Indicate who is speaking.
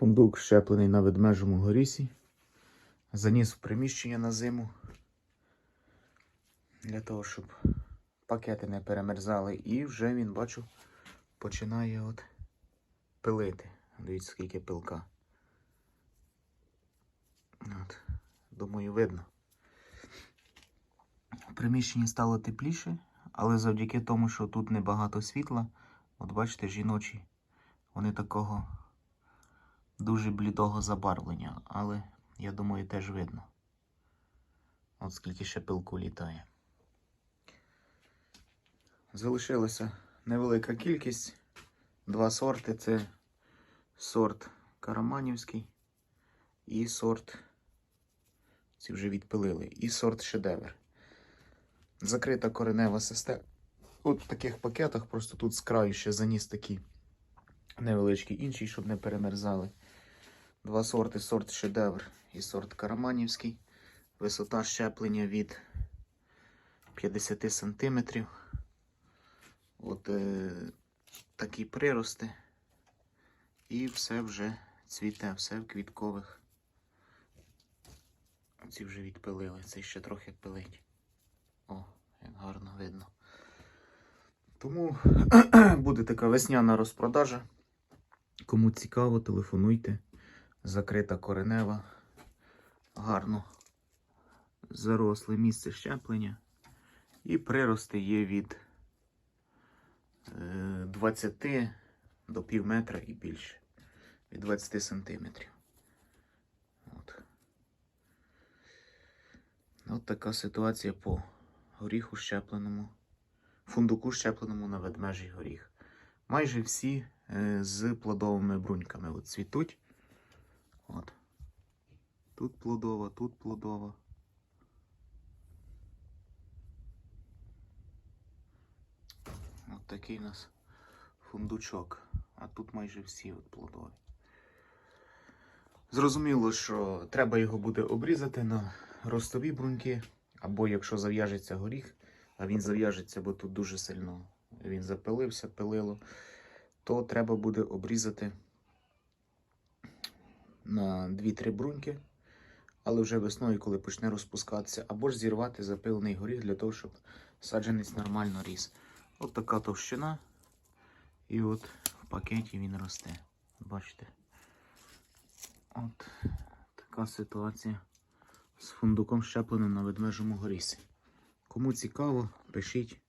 Speaker 1: Фундук щеплений на ведмежому горісі. Заніс в приміщення на зиму. Для того, щоб пакети не перемерзали. І вже він, бачу, починає от пилити. Дивіться, скільки пилка. От. Думаю, видно. В приміщенні стало тепліше, але завдяки тому, що тут небагато світла, от бачите, жіночі, вони такого дуже блідого забарвлення, але я думаю, теж видно. От скільки ще пилку літає. Залишилася невелика кількість. Два сорти. Це сорт Караманівський і сорт. Ці вже відпилили. І сорт шедевр. Закрита коренева система. От в таких пакетах, просто тут з краю ще заніс такі невеличкі інші, щоб не перемерзали. Два сорти: сорт шедевр і сорт Караманівський. Висота щеплення від 50 см. От е, такі прирости. І все вже цвіте, все в квіткових. Ці вже відпилили, цей ще трохи пилить. О, як гарно видно. Тому буде така весняна розпродажа. Кому цікаво, телефонуйте. Закрита коренева. Гарно заросле місце щеплення. І прирости є від е, 20 до пів метра і більше. Від 20 сантиметрів. От. От така ситуація по горіху щепленому, фундуку щепленому на ведмежий горіх. Майже всі е, з плодовими бруньками от цвітуть. От. Тут плодова, тут плодова. От такий у нас фундучок. А тут майже всі от плодові. Зрозуміло, що треба його буде обрізати на ростові бруньки, або якщо зав'яжеться горіх, а він зав'яжеться, бо тут дуже сильно він запилився, пилило, то треба буде обрізати на 2-3 бруньки, але вже весною, коли почне розпускатися, або ж зірвати запилений горіх для того, щоб саджанець нормально ріс. От така товщина. І от в пакеті він росте. Бачите? От така ситуація з фундуком щепленим на ведмежому горісі. Кому цікаво, пишіть.